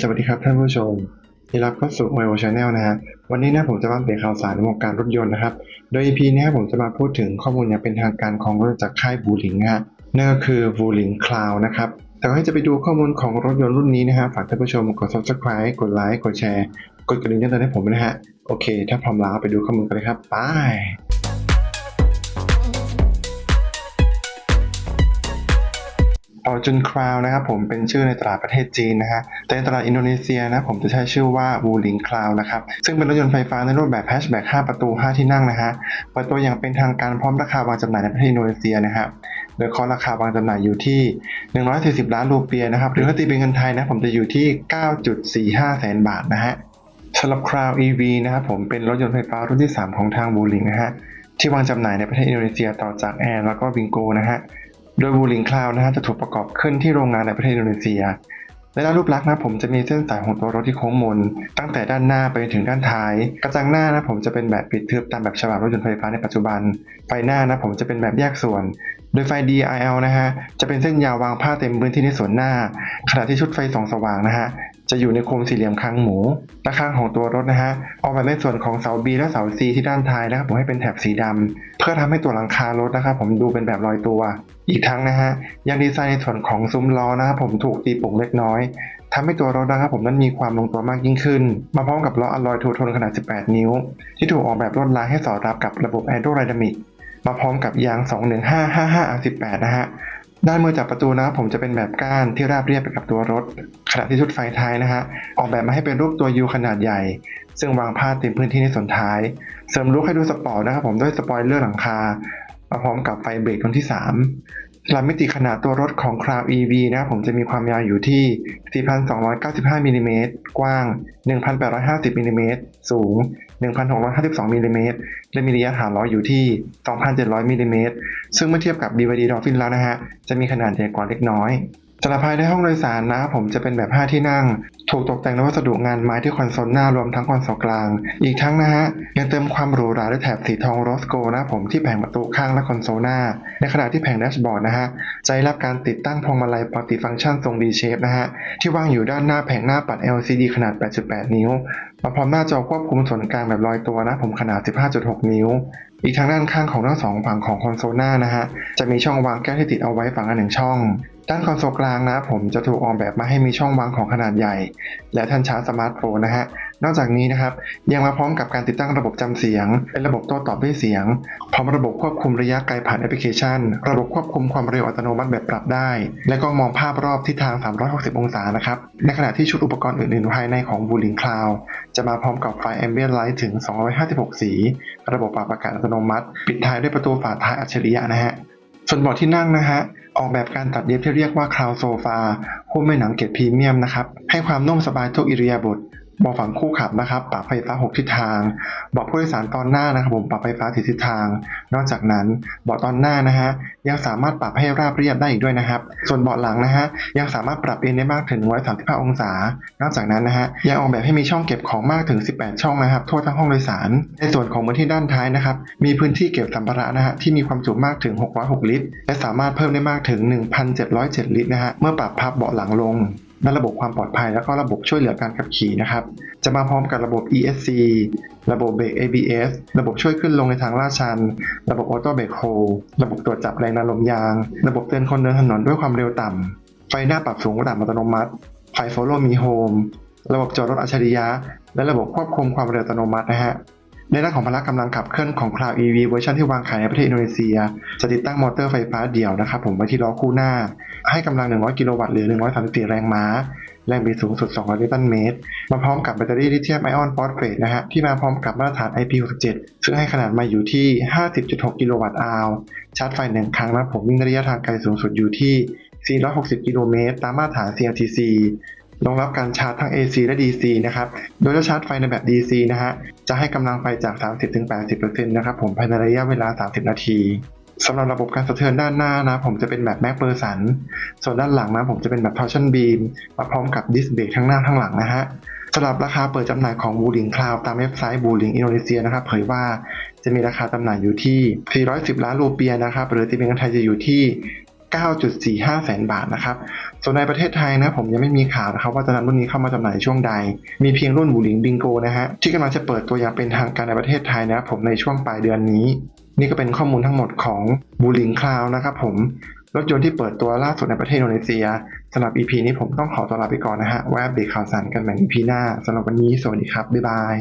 สวัสดีครับท่านผู้ชมที่รับเข้าสู่ OIO Channel นะฮะ วันนี้นะผมจะมาเปลี่ยนข่าวสารในวงการรถยนต์นะครับ โดย EP นี้ผมจะมาพูดถึงข้อมูลอย่างเป็นทางการของรถจากค่ายบูลิงนะฮะ นั่นก็คือ b u l i n g Cloud นะครับ แต่ก่อนที่จะไปดูข้อมูลของรถยนต์รุ่นนี้นะฮะ ฝากท่านผู้ชมกด subscribe กดไลค์ กดแชร์ กดกระดิ่งแจ้งเตือนให้ผมนะฮะ โอเค ถ้าพร้อมแล้วไปดูข้อมูลกันเลยครับ ไป ออจุนคราวนะครับผมเป็นชื่อในตลาดประเทศจีนนะฮะแต่ในตลาดอินโดนีเซียนะผมจะใช้ชื่อว่าวูลิงคลาวนะครับซึ่งเป็นรถยนต์ไฟฟ้าในรูปแบบแฮชแบ็ก5ประตู 5 ที่นั่งนะฮะเปิดตัวอย่างเป็นทางการพร้อมราคาวางจำหน่ายในประเทศอินโดนีเซียนะครับโดยคอราคาวางจำหน่ายอยู่ที่ 140 ล้านรูเปียนะครับหรือถ้าตีเป็นเงินไทยนะผมจะอยู่ที่ 9.45 แสนบาทนะฮะสำหรับ Crown EV นะครับผมเป็นรถยนต์ไฟฟ้ารุ่นที่ 3 ของทางบูลิงนะฮะที่วางจำหน่ายในประเทศอินโดนีเซียต่อจากแอร์แล้วก็วิงโกนะฮะ โดยบูลิงคลาวนะฮะจะถูกประกอบขึ้นที่โรงงานในประเทศอินโดนีเซีย และด้านรูปลักษณ์นะผมจะมีเส้นสายของตัวรถที่โค้งมน ตั้งแต่ด้านหน้าไปถึงด้านท้าย กระจังหน้านะผมจะเป็นแบบปิดทึบตามแบบฉบับรถยนต์ไฟฟ้าในปัจจุบัน ไฟหน้านะผมจะเป็นแบบแยกส่วน โดยไฟ DIL นะฮะจะเป็นเส้นยาววางผ้าเต็มพื้นที่ในส่วนหน้า ขณะที่ชุดไฟส่องสว่างนะฮะ จะอยู่ในโครงสี่เหลี่ยมคางหมูด้านข้างของตัวรถนะฮะออกแบบในส่วนของเสา B และเสา C ที่ด้านท้ายนะครับผมให้เป็นแถบสีดำเพื่อทำให้ตัวหลังคารถนะครับผมดูเป็นแบบลอยตัว อีกทั้งนะฮะยังดีไซน์ในส่วนของซุ้มล้อนะครับผมถูกตีปุ่งเล็กน้อยทำให้ตัวรถนะครับผมนั้นมีความลงตัวมากยิ่งขึ้น มาพร้อมกับล้ออลลอยทูโทนขนาด 18 นิ้ว ที่ถูกออกแบบลวดลายให้สอดรับกับระบบ Aerodynamic มาพร้อมกับยาง 21555 R18 นะฮะ ด้านมือจับประตูนะครับผมจะเป็นแบบก้านที่ราบเรียบไปกับตัวรถ ขณะที่ชุดไฟท้ายนะฮะออกแบบมาให้เป็นรูปตัวยูขนาดใหญ่ ซึ่งวางพาดเต็มพื้นที่ในส่วนท้าย เสริมลุกให้ดูสปอร์ตนะครับผมด้วยสปอยเลอร์หลังคามาพร้อมกับไฟเบรกตรงที่ 3 ลำมิติขนาดตัวรถของ Crown EV นะครับผมจะมีความยาวอยู่ที่ 4,295มิลลิเมตรกว้าง 1,850มิลลิเมตรสูง 1,652มิลลิเมตรและมีระยะฐานล้ออยู่ที่ 2,700มิลลิเมตรซึ่งเมื่อเทียบกับ BYD Dolphin แล้วนะฮะ จะมีขนาดใหญ่กว่าเล็กน้อย สำหรับภายในห้องโดยสารนะผมจะเป็นแบบ 5 ที่นั่ง ถูกตกแต่งด้วยวัสดุงานไม้ที่คอนโซลหน้ารวมทั้งคอนโซลกลาง อีกทั้งนะฮะยังเติมความหรูหราด้วยแถบสีทองโรสโกนะผมที่แผงประตูข้างและคอนโซลหน้า ในขณะที่แผงแดชบอร์ดนะฮะจะได้รับการติดตั้งพวงมาลัยปฏิฟังก์ชันทรง V shape นะฮะที่วางอยู่ด้านหน้าแผงหน้าปัด LCD ขนาด 8.8 นิ้วมาพร้อมหน้าจอควบคุมส่วนกลางแบบลอยตัวนะผมขนาด 15.6 นิ้ว อีกทางด้านข้างของทั้งสองฝั่งของคอนโซลหน้านะฮะจะมีช่องวางแก้วที่ติดเอาไว้ฝั่งละหนึ่งช่อง ด้านคอนโซลกลางนะผมจะถูกออกแบบมาให้มีช่องวางของขนาดใหญ่ และท่านชาร์จสมาร์ทโฟนนะฮะ นอกจากนี้นะครับ ยังมาพร้อมกับการติดตั้งระบบจำเสียง เป็นระบบโต้ตอบด้วยเสียง พร้อมระบบควบคุมระยะไกลผ่านแอปพลิเคชัน ระบบควบคุมความเร็วอัตโนมัติแบบปรับได้ และก็มองภาพรอบทิศทาง 360 องศานะครับ ในขณะที่ชุดอุปกรณ์อื่นๆภายในของ b u l i n g Cloud จะมาพร้อมกับไฟ Ambient Light ถึง 256 สี ระบบปรับอากาศอัตโนมัติ ปิดท้ายด้วยประตูฝาท้ายอัจฉริยะนะฮะส่วนเบาะที่นั่งนะฮะ ออกแบบการตัดเย็บที่เรียกว่าคลาวโซฟาหุ้มด้วยหนังเกรดพรีเมียมนะครับให้ความนุ่มสบายทุกอิริยาบถ เบาะฝั่งคู่ขับนะครับ ปรับไฟฟ้า 6 ทิศทาง เบาะผู้โดยสารตอนหน้านะครับผมปรับไฟฟ้า4ทิศทาง นอกจากนั้นเบาะตอนหน้านะฮะยังสามารถปรับให้ราบเรียบได้อีกด้วยนะครับ ส่วนเบาะหลังนะฮะยังสามารถปรับเอนได้มากถึง 135 องศา นอกจากนั้นนะฮะยังออกแบบให้มีช่องเก็บของมากถึง 18 ช่องนะครับทั่วทั้งห้องโดยสาร ในส่วนของพื้นที่ด้านท้ายนะครับมีพื้นที่เก็บสัมภาระนะฮะที่มีความจุมากถึง 606 ลิตร และสามารถเพิ่มได้มากถึง 1,707 ลิตรนะฮะเมื่อปรับพับเบาะหลังลง และระบบความปลอดภัย แล้วก็ระบบช่วยเหลือการขับขี่นะครับ จะมาพร้อมกับระบบ ESC ระบบเบรก ABS ระบบช่วยขึ้นลงในทางลาดชัน ระบบออโต้เบรกโฮระบบตรวจจับแรงดันลมยาง ระบบเตือนคนเดินถนนด้วยความเร็วต่ำ ไฟหน้าปรับสูงระดับอัตโนมัติ ไฟ Follow Me Home ระบบจอดรถอัจฉริยะ และระบบควบคุมความเร็วอัตโนมัตินะฮะ ในด้านของพละกำลังขับเคลื่อนของ Cloud EV เวอร์ชันที่วางขายในประเทศอินโดนีเซีย จะติดตั้งมอเตอร์ไฟฟ้าเดี่ยวนะครับผมไว้ที่ล้อคู่หน้า ให้กำลัง 100 กิโลวัตต์หรือ 134 แรงม้า แรงบิดสูงสุด 200 นิวตันเมตร มาพร้อมกับแบตเตอรี่ลิเธียมไอออนฟอสเฟตนะฮะที่มาพร้อมกับมาตรฐาน IP67 ซึ่งให้ขนาดมาอยู่ที่ 50.6 กิโลวัตต์อาวชาร์จไฟหนึ่งครั้งนะผมวิ่งระยะทางไกลสูงสุดอยู่ที่ 460 กิโลเมตร ตามมาตรฐาน CLTC รองรับการชาร์จทั้ง AC และ DC นะครับ โดยถ้าชาร์จไฟในแบบ DC นะฮะ จะให้กำลังไฟจาก 30-80%นะครับผมภายในระยะเวลา 30 นาทีสำหรับระบบการสะเทือนด้านหน้านะผมจะเป็นแบบแม็กเปอร์สัน ส่วนด้านหลังนะผมจะเป็นแบบ torsion beam มาพร้อมกับดิสเบรกทั้งหน้าทั้งหลังนะฮะสำหรับราคาเปิดจำหน่ายของ b u l i n g Cloud ตามเว็บไซต์ b u l i n g อินโดนีเซียนะครับเผยว่าจะมีราคาจำหน่ายอยู่ที่ 410 ล้านรูเปียนะครับหรือตีเป็นเงินไทยจะอยู่ที่ 9.45 แสนบาทนะครับ ส่วนในประเทศไทยนะผมยังไม่มีข่าวนะครับว่าจะนำรุ่นนี้เข้ามาจำหน่ายช่วงใด มีเพียงรุ่นบูลิงบิงโกนะฮะที่กำลังจะเปิดตัวอย่างเป็นทางการในประเทศไทยนะผมในช่วงปลายเดือนนี้ นี่ก็เป็นข้อมูลทั้งหมดของบูลิงคลาวนะครับผมรถยนต์ที่เปิดตัวล่าสุดในประเทศอินโดนีเซียสำหรับ EP นี้ผมต้องขอตัวลาไปก่อนนะฮะไว้อัปเดตข่าวสารกันใหม่ EP หน้าสำหรับวันนี้สวัสดีครับบ๊ายบาย